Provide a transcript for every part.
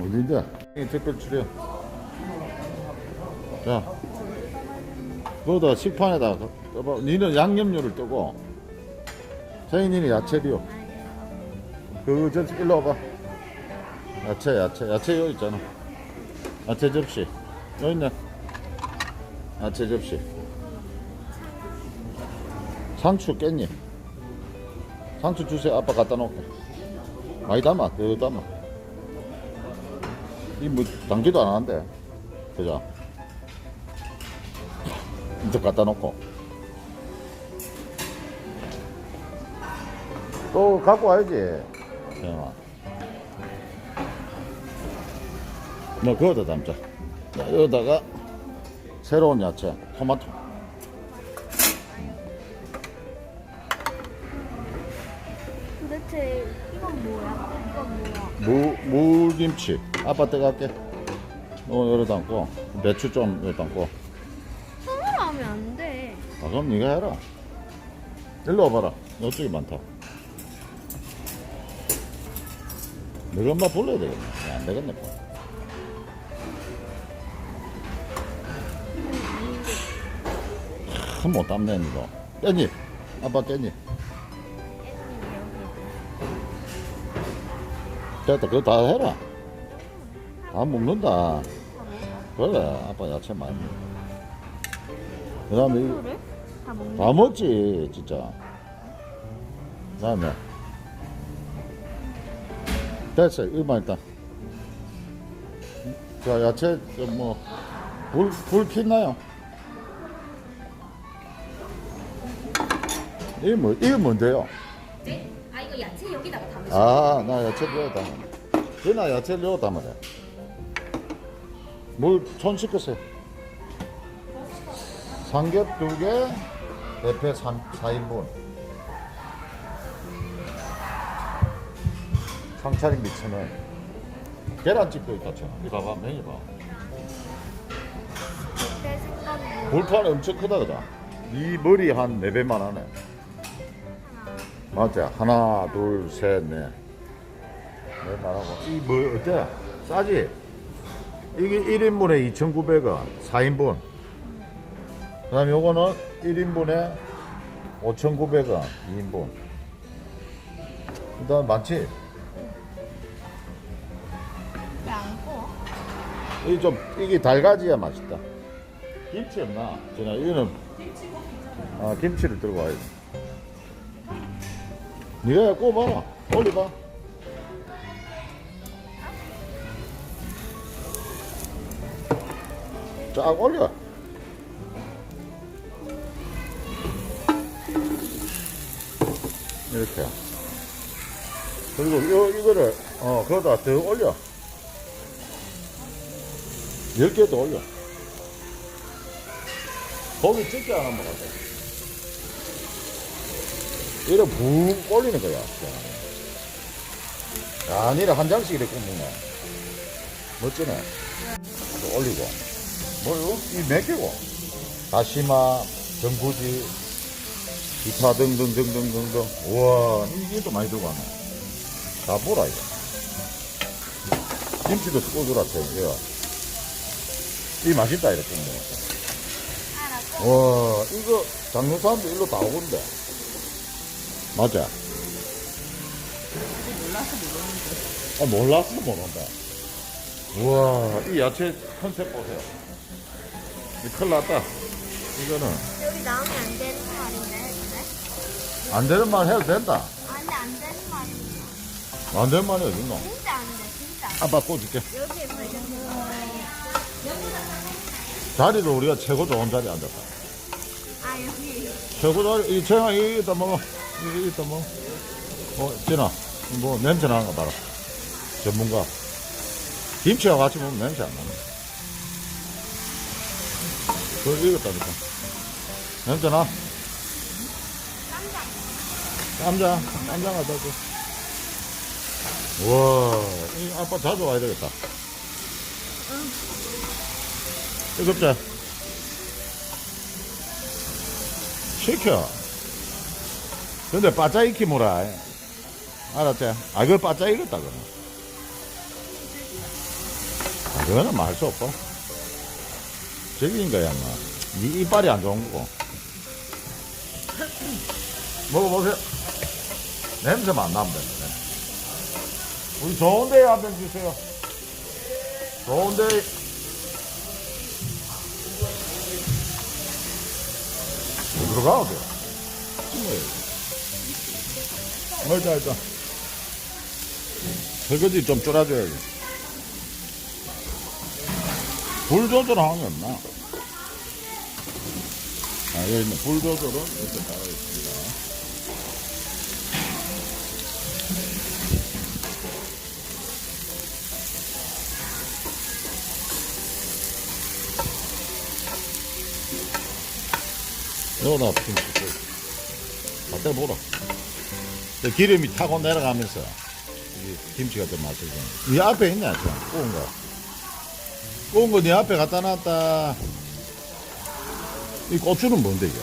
어딘데? 이 특별 출연. 자, 거기다 식판에다 떠봐. 니는 양념류를 뜨고, 세인이는 야채류. 그, 저, 일로 와봐. 야채, 야채, 야채 여기 있잖아. 야채 접시. 여기 있네. 야채 접시. 상추 깻잎. 상추 주세요. 아빠 갖다 놓을게. 많이 담아. 더 담아. 이뭐 당기도 안 하는데. 그죠? 이제 갖다 놓고. 또 갖고 와야지. 태영아. 뭐 그거다 담자. 자, 여기다가 새로운 야채, 토마토. 도대체 이건 뭐야? 무, 물김치. 아빠 뜨갈게. 어, 여기 담고. 배추 좀 여기 담고. 손으로 하면 안 돼. 아, 그럼 네가 해라. 일로 와봐라. 이쪽이 많다. 너가 엄마 불러야 되겠네. 야, 안 되겠네. 뭐. 큰못 담네, 이거. 깻잎. 아빠 깻잎. 됐다. 그거 다 해라. 다 먹는다. 그래. 아빠 야채 많이. 그 다음에 이 이거를 다 먹는 다 먹지 진짜 그 다음에 됐어 이거만 일단 자 야채 뭐불불 폈나요? 이거 뭐 이거 뭔데요? 네? 아 이거 야채 여기다가 담으시 아 나 야채 넣었다. 그나 야채 넣었단 말이야. 물손 씻겠어요. 삼겹 두 개 대패 3, 4인분. 상차림 미천원 계란찜도 있다 저 이거 봐봐 메뉴 봐 불판 엄청 크다 그다 이 머리 한 4배만 하네 맞지? 하나 둘 셋 넷 넷 말하고 이뭐 어때? 싸지? 이게 1인분에 2,900원 4인분 그 다음에 요거는 1인분에 5,900원 2인분 그 다음 많지? 이게 좀 이게 달가지야 맛있다. 김치 없나? 전화 이거는 아 김치를 들고 와야지. 네가 꼽아라. 올려봐. 쫙 올려. 이렇게. 그리고 요, 이거를, 어, 그러다 더 올려. 10개 더 올려. 거기 찍지 않아 먹었다. 이래 붕 올리는 거야. 아니라 한 장씩 이렇게 먹네. 멋지네. 또 올리고. 뭐요? 이몇 개고? 다시마, 전구지, 기타 등등등등등등. 우와, 이게 또 많이 들어가네. 다 보라, 이거. 김치도 꽂으라테, 이거. 이 맛있다, 이렇게 먹으니까. 와, 이거 장로 사람들 일로 다 오건데. 맞아. 몰라서 모르는데. 아, 몰라서 모른다. 우와, 이 야채 컨셉 보세요. 이 큰일 났다. 이거는 여기 나오면 안 되는 말인데, 근데? 안 되는 말 해도 된다. 아니, 안 되는 말인데. 안 되는 말이 어딨노? 진짜 안 돼, 진짜. 아빠 꽂을게. 여기에. 자리도 우리가 최고 좋은 자리에 앉았다. 아, 여기. 최고 자리, 이 채영아, 이거 먹어. 이거 이따 먹어. 어, 진아, 뭐 냄새 나는 거 봐라. 전문가. 김치와 같이 먹으면 냄새 안 나네. 그거 익었다니까. 냄새 나? 쌈장. 쌈장 갖다 줘. 우와, 이 아빠 자주 와야 되겠다. 뜨겁자. 시켜. 근데 익히 뭐라. 알았지? 아, 그거 바짝 익었다, 그럼. 아, 그거는 말수 없고. 적인 거야, 뭐. 네 이빨이 안 좋은 거고. 먹어보세요. 냄새만 안 나면 되는데. 우리 좋은데 한병 주세요. 좋은데. 어디로 가야 돼요? 뭐, 일단, 일단. 설거지 좀 줄여줘야지. 불 조절하는 게 없나? 아, 여기 있네. 불 조절은 이렇게 나와 있습니다. 여기다 김치 갖다 보라. 저 기름이 타고 내려가면서 김치가 좀 맛있어. 이 앞에 있네, 저 구운 거. 구운 거 네 앞에 갖다 놨다. 이 고추는 뭔데, 이게?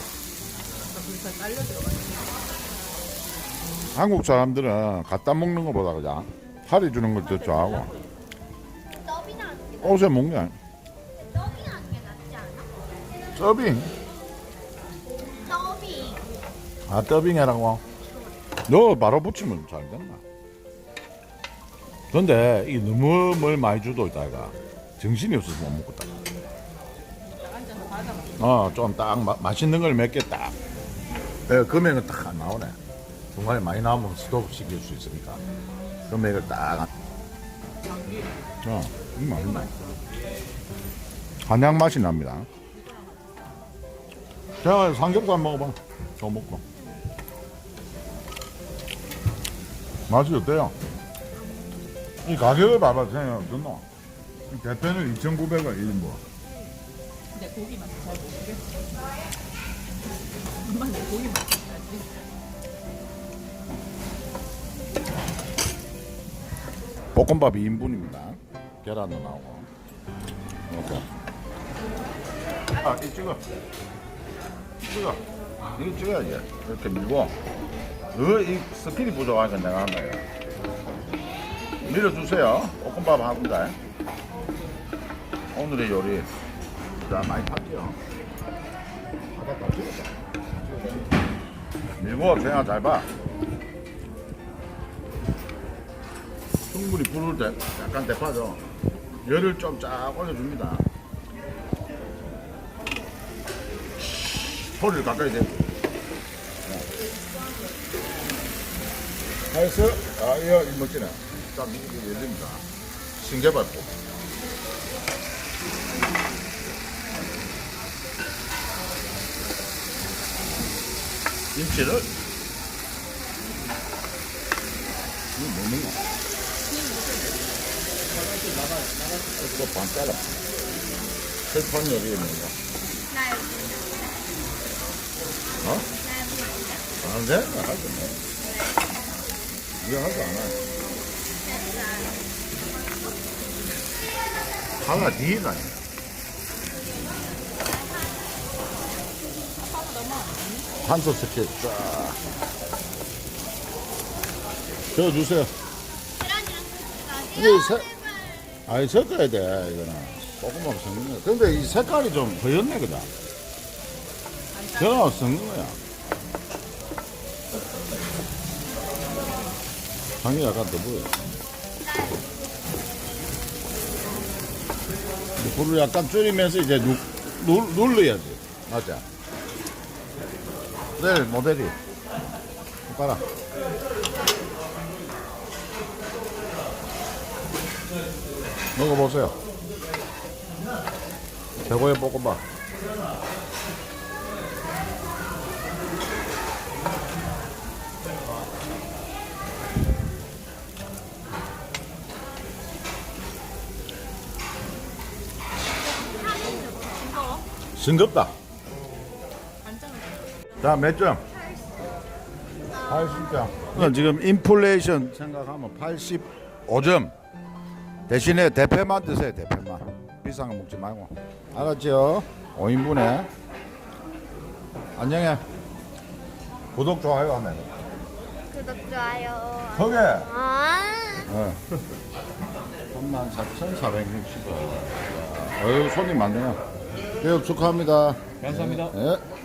한국 사람들은 갖다 먹는 것보다 그냥 팔이 주는 걸 더 좋아하고 옷에 않아? 서빙. 더빙. 아, 더빙해라고. 너 바로 붙이면 잘 된다. 근데 이 너무 뭘 많이 주도 있다가 정신이 없어서 못 먹겠다. 어, 좀 딱 맛있는 걸 몇 개 딱. 예, 금액은 딱 안 나오네. 중간에 많이 나오면 스톱 시킬 수 있으니까. 금액을 딱. 안- 어, 이 맛있네. 한약 맛이 납니다. 자, 삼겹살 먹어봐. 저 먹고. 맛이 어때요? 이 가격을 봐봐, 어떻노? 이 대패는 2,900원 1인분. 근데 고기 맛을 잘 모르겠어. 엄마는 고기 맛을 알지. 볶음밥 2인분입니다. 계란도 나오고. 이렇게. 아, 이 찍어. 찍어. 이거 찍어야지. 이렇게 밀고. 어, 이 스킬이 부족하니까 내가 한 거예요. 밀어주세요. 볶음밥 한 군데. 오늘의 요리. 자, 많이 찍었다. 밀고, 생각 잘 봐. 충분히 부를 때 약간 대파죠. 열을 좀 쫙 올려줍니다. 소리를 가까이 대고. 나이스. 아, 이거 이 멋지네. 자, 이거 열립니다. 신개발포. 김치를 이거 먹는 거. 이거 반 잘라. 철판 요리에 뭔가. 어? 안 돼? 할거 뭐. 안 해. 하나 뒤가 아니야. 한솥 스킬 쫙. 저어 주세요. 이게 세, 아니 섞어야 돼 이거는 조금만 섞는 거야 근데 이 색깔이 좀 허였네 그다 저거 섞는 거야 향이 약간 더 보여 불을 약간 줄이면서 이제 누, 누, 눌러야지 맞지? 네 모델이 봐라 먹어보세요. 최고의 볶음밥. 싱겁다. 자, 몇 점? 80점. 지금 인플레이션 생각하면 85점. 대신에 대패만 드세요 대패만 비싼 거 먹지 말고 알았죠? 5인분에 안녕해 구독 좋아요 하면 구독 좋아요. 거기 아. 어. 24,460원. 어유 손님 많네요. 개업 축하합니다. 감사합니다. 예.